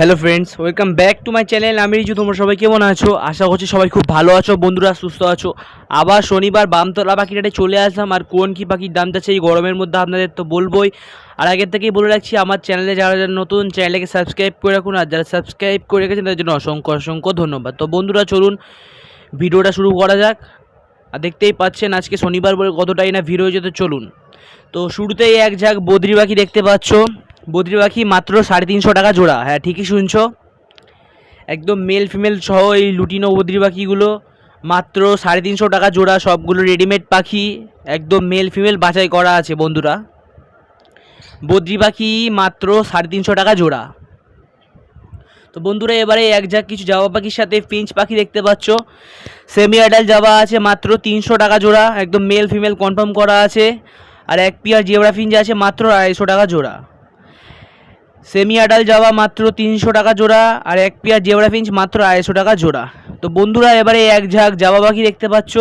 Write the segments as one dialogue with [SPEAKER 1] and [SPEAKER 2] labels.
[SPEAKER 1] Hello friends welcome back to my channel আমি রিজু, তোমরা সবাই কেমন আছো? আশা করছি সবাই খুব ভালো আছো, বন্ধুরা সুস্থ আছো। আবার শনিবার বামতলা পাখিটাতে চলে আসলাম, আর কোন কী পাখির দাম যাচ্ছে এই গরমের মধ্যে আপনাদের তো বলবোই। আর আগের থেকেই বলে রাখছি, আমার চ্যানেলে যারা যারা নতুন চ্যানেলকে সাবস্ক্রাইব করে রাখুন, আর যারা সাবস্ক্রাইব করে রেখেছেন, তাদের জন্য অসংখ্য অসংখ্য ধন্যবাদ। তো বন্ধুরা, চলুন ভিডিওটা শুরু করা যাক। আর দেখতেই পাচ্ছেন, আজকে শনিবার বলে কতটাই না ভিড় হয়েছে, তো চলুন। তো শুরুতেই এক ঝাঁক বদ্রি পাখি দেখতে পাচ্ছ। বদ্রি পাখি মাত্র সাড়ে তিনশো টাকা জোড়া। হ্যাঁ ঠিকই শুনছো। একদম মেল ফিমেল সহ এই লুটিনো বদ্রি পাখিগুলো মাত্র সাড়ে তিনশো টাকা জোড়া, সবগুলো রেডিমেড পাখি, একদম মেল ফিমেল বাছাই করা আছে বন্ধুরা। বদ্রি পাখি মাত্র সাড়ে তিনশো টাকা জোড়া। তো বন্ধুরা, এবারে এক ঝাঁক কিছু জাবা পাখির সাথে ফিঞ্চ পাখি দেখতে পাচ্ছ। সেমি অ্যাডাল জাবা আছে মাত্র তিনশো টাকা জোড়া, একদম মেল ফিমেল কনফার্ম করা আছে। আর এক পিয়ার জেবরা ফিঞ্চ আছে মাত্র আড়াইশো টাকা জোড়া। সেমি আডাল জাবা মাত্র তিনশো টাকা জোড়া আর এক পিয়া জেবরা ফিঞ্চ মাত্র আড়াইশো টাকা জোড়া। তো বন্ধুরা, এবারে এক ঝাঁক জাবা পাখি দেখতে পাচ্ছ।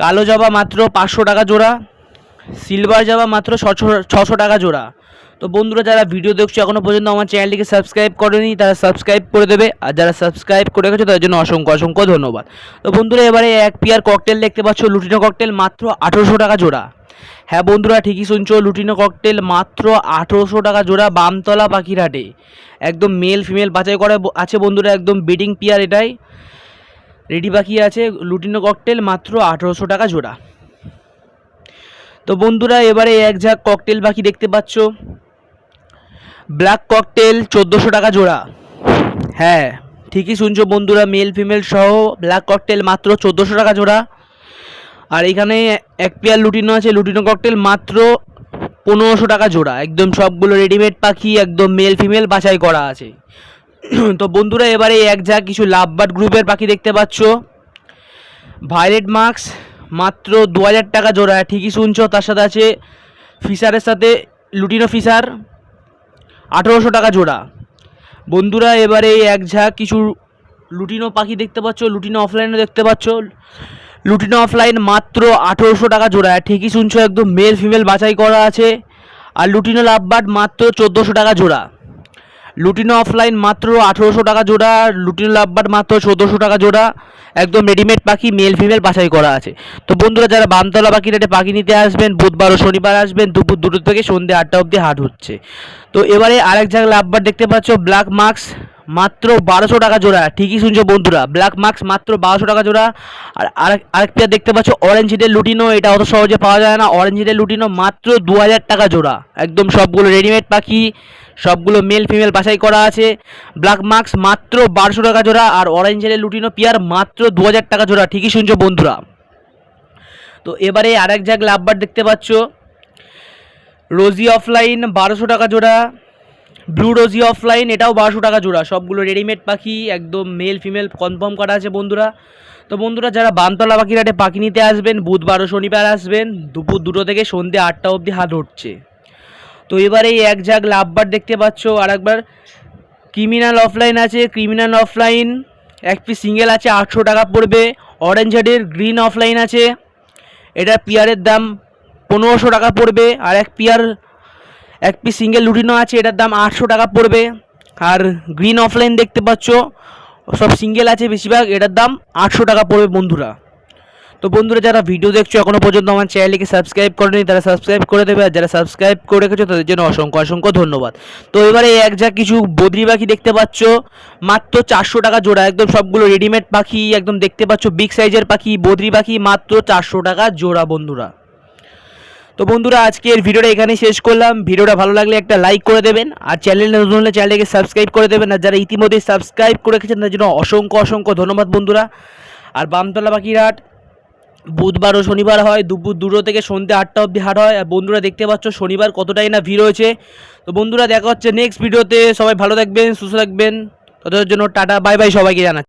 [SPEAKER 1] কালো জাবা মাত্র পাঁচশো টাকা জোড়া। সিলভার জাবা মাত্র ছশো ছশো টাকা জোড়া। তো বন্ধুরা, যারা ভিডিও দেখছ এখনও পর্যন্ত আমার চ্যানেলটিকে সাবস্ক্রাইব করেনি, তারা সাবস্ক্রাইব করে দেবে। আর যারা সাবস্ক্রাইব করে রেখেছো, তাদের জন্য অসংখ্য অসংখ্য ধন্যবাদ। তো বন্ধুরা, এবারে এক পিয়ার ককটেল দেখতে পাচ্ছ, লুটিনো ককটেল মাত্র আঠেরোশো টাকা জোড়া। হ্যাঁ বন্ধুরা, ঠিকই শুনছো, লুটিনো ককটেল মাত্র আঠেরোশো টাকা জোড়া, বামতলা পাখিরহাটে। একদম মেল ফিমেল বাছাই করে আছে বন্ধুরা, একদম বিডিং পিয়ার এটাই। রেডি পাখি আছে, লুটিনো ককটেল মাত্র আঠেরোশো টাকা জোড়া। তো বন্ধুরা, এবারে এক ঝাঁক ককটেল পাখি দেখতে পাচ্ছ। ব্ল্যাক ককটেল চোদ্দোশো টাকা জোড়া। হ্যাঁ ঠিকই শুনছো বন্ধুরা মেল ফিমেল সহ ব্ল্যাক ককটেল মাত্র চোদ্দোশো টাকা জোড়া। আর এখানে এক পেয়ার লুটিনো আছে, লুটিনো ককটেল মাত্র পনেরোশো টাকা জোড়া। একদম সবগুলো রেডিমেড পাখি, একদম মেল ফিমেল বাছাই করা আছে। তো বন্ধুরা, এবারে এক ঝাঁক কিছু লাভবার্ড গ্রুপের পাখি দেখতে পাচ্ছ। ভায়োলেট মার্কস মাত্র দু হাজার টাকা জোড়া। ঠিকই শুনছো, তার সাথে আছে ফিশারের সাথে লুটিনো ফিশার আঠেরোশো টাকা জোড়া। বন্ধুরা, এবারে এক ঝাঁক কিছু লুটিনো পাখি দেখতে পাচ্ছ, লুটিনো অফলাইনও দেখতে পাচ্ছ। লুটিনো অফলাইন মাত্র আঠেরোশো টাকা জোড়া। ঠিকই শুনছো, একদম মেল ফিমেল বাছাই করা আছে। আর লুটিনো লাভবার্ড মাত্র চোদ্দোশো টাকা জোড়া। লুটিনো অফলাইন মাত্র আঠেরোশো টাকা জোড়া, লুটিনো লাভবার মাত্র চোদ্দোশো টাকা জোড়া। একদম রেডিমেড পাখি মেল ফিমেল বাছাই করা আছে। তো বন্ধুরা, যারা বামতলা পাখি রেটে পাখি নিতে আসবেন, বুধবার ও শনিবার আসবেন, দুপুর দুটো থেকে সন্ধ্যে আটটা অবধি হাট হচ্ছে। তো এবারে আরেক জায়গায় লাভবার দেখতে পাচ্ছ ব্ল্যাক মার্কস মাত্র বারোশো টাকা জোড়া, ঠিকই শুনছো বন্ধুরা। ব্ল্যাক মার্কস মাত্র বারোশো টাকা জোড়া। আর আরেক পেয়ার দেখতে পাচ্ছ অরেঞ্জ হিটের লুটিনো, এটা অত সহজে পাওয়া যায় না। অরেঞ্জ হিটের লুটিনো মাত্র দু হাজার টাকা জোড়া। একদম সবগুলো রেডিমেড পাখি, সবগুলো মেল ফিমেল বাছাই করা আছে। ব্ল্যাক মার্কস মাত্র বারোশো টাকা জোড়া, আর অরেঞ্জ হিটের লুটিনো পেয়ার মাত্র দু হাজার টাকা জোড়া, ঠিকই শুনছো বন্ধুরা। তো এবারে আরেক জায়গায় লাভবার দেখতে পাচ্ছ। রোজি অফলাইন বারোশো টাকা জোড়া। ব্লু রোজি অফলাইন এটাও বারোশো টাকা জোড়া। সবগুলো রেডিমেড পাখি, একদম মেল ফিমেল কনফার্ম করা আছে বন্ধুরা। তো বন্ধুরা, যারা বানতলা পাখিরহাটে পাখি নিতে আসবেন বুধবার ও শনিবার আসবেন, দুপুর দুটো থেকে সন্ধ্যে আটটা অবধি হাত উঠছে তো এবারে এই এক ঝাঁক লাভবার দেখতে পাচ্ছ আর একবার ক্রিমিনাল অফলাইন আছে ক্রিমিনাল অফলাইন এক পিস সিঙ্গেল আছে, আটশো টাকা পড়বে। অরেঞ্জ হেডের গ্রিন অফলাইন আছে। এটা পিয়ারের দাম পনেরোশো টাকা পড়বে, আর এক পিয়ার এক পিস সিঙ্গেল লুটিনো আছে, এটার দাম আটশো টাকা পড়বে। আর গ্রিন অফলাইন দেখতে পাচ্ছ, সব সিঙ্গেল আছে বেশিরভাগ, এটার দাম আটশো টাকা পড়বে বন্ধুরা। তো বন্ধুরা, যারা ভিডিও দেখছ এখনও পর্যন্ত আমার চ্যানেলকে সাবস্ক্রাইব করেনি, তারা সাবস্ক্রাইব করে দেবে। আর যারা সাবস্ক্রাইব করে রেখেছো, তাদের জন্য অসংখ্য অসংখ্য ধন্যবাদ। তো এবারে এক যা কিছু বদ্রি পাখি দেখতে পাচ্ছ, মাত্র চারশো টাকা জোড়া। একদম সবগুলো রেডিমেড পাখি, একদম দেখতে পাচ্ছ বিগ সাইজের পাখি, বদ্রি পাখি, মাত্র চারশো টাকা জোড়া বন্ধুরা। তো বন্ধুরা, আজকের ভিডিওটা এখানেই শেষ করলাম। ভিডিওটা ভালো লাগলে একটা লাইক করে দেবেন আর চ্যানেলে নতুন হলে চ্যানেলকে সাবস্ক্রাইব করে দেবেন। আর যারা ইতিমধ্যে সাবস্ক্রাইব করে রেখেছেন, তাদের জন্য অসংখ্য অসংখ্য ধন্যবাদ বন্ধুরা। আর বামতলা পাখিরহাট বুধবার ও শনিবার হয়। দুপুর দুটো থেকে সন্ধ্যে আটটা অবধি হাট হয়। আর বন্ধুরা, দেখতে পাচ্ছ শনিবার কতটাই না ভিড় হয়েছে। তো বন্ধুরা, দেখা হচ্ছে নেক্সট ভিডিওতে সবাই ভালো থাকবেন, সুস্থ থাকবেন। ততদের জন্য টাটা বাই বাই সবাইকে জানাচ্ছি।